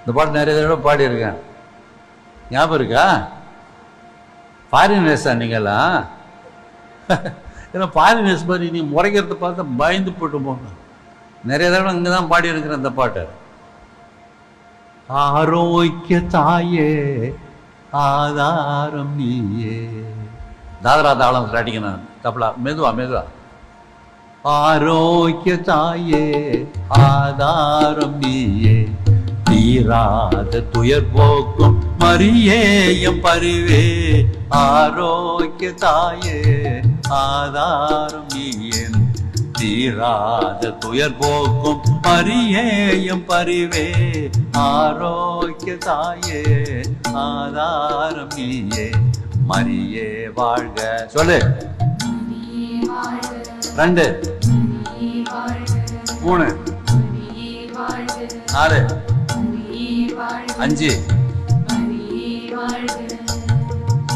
இந்த பாட்டு நிறைய தடவை பாடியிருக்கேன். ஞாபகம் இருக்கா? ஃபாரினர்ஸா நீங்களாம் ஏன்னா ஃபாரினர்ஸ் மாதிரி நீ முறைக்கிறத பார்த்தா பயந்து போட்டு போங்க. நிறைய தடவை இங்கே தான் பாடியிருக்கிறேன் இந்த பாட்டு. ஆரோக்கிய தாயே ஆதாரம் நீயே. தாதரா தாளம் அடிக்கணும் தப்பலா மெதுவா மெதுவா. ஆரோக்கிய தாயே ஆதாரம் நீயே. தீராத துயர் போக்கும் மரியேயம் பரிவே. ஆரோக்கிய தாயே ஆதாரம் நீயே. தீராத துயர் போக்கும் மரியேயம் பரிவே. ஆரோக்கிய தாயே ஆதாரம் நீயே. மரியே வாழ்க. சொல்லு. ரெண்டு. மூணு. நாலு. அஞ்சு.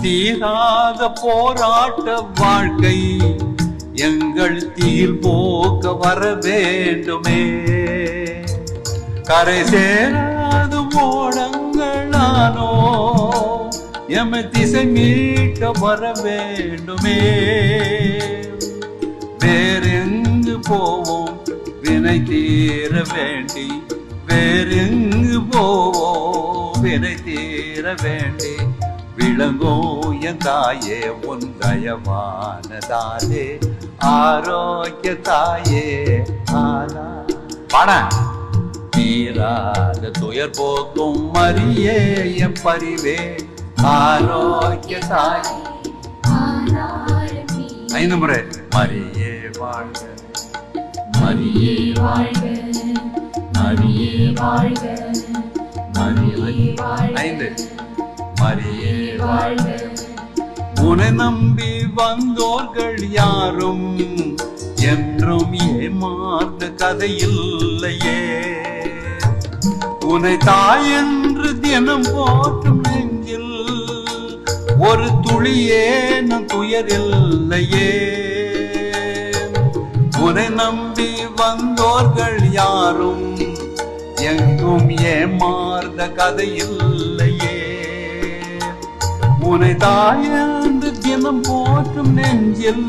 தீராத போராட்ட வாழ்க்கை எங்கள் தீர் போக்க வர வேண்டுமே. கரை சேராது ஓடங்களானோ எம திசை மீட்க வர வேண்டுமே. வேறெங்கு போவோம்? வினை தீர வேண்டி. வேறெங்கு போவோம்? வினை தீர வேண்டி. விளங்கோ என் தாயே உன் தயவானதாலே ஆரோக்கிய தாயே ஆனா. பாட. தீராத துயர் போக்கும் மரியே என் பரிவே. ஆரோக்கிய தாயே ஐந்து முறை மரியே வாழ்க மரியே வாழ்க மரியே வாழ்க மரியே ஐந்து மரியே வாழ்க உன்னை நம்பி வந்தோர்கள் யாரும் என்றும் ஏமாந்த கதையில்லையே உன்னை தாய் என்று தினம் போற்றும் ஒரு துளியே நம் துயரில்லையே உன்னை நம்பி வந்தோர்கள் யாரும் எங்கும் ஏமாறுத கதை இல்லையே. உன்னை தாயந்து தினம் போற்றும் நெஞ்சில்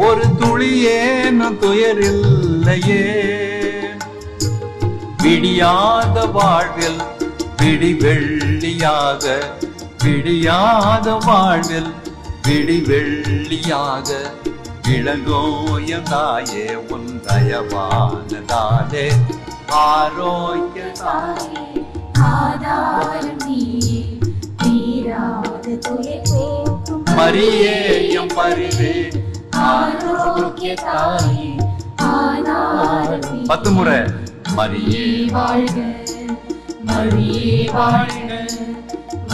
ஒரு துளியே நம் துயரில்லையே விடியாத வாழ்வில் விடி வெள்ளியாக விடியாத வாழ்வில் விடி வெள்ளியாக விளங்கோயம் தாயே உன் தயவானதாலே. ஆரோக்கிய மரியேயம் பரிவே ஆரோக்கிய தாயே. பத்து முறை. மரியே. வாழ்க. மரியே வாழ்க.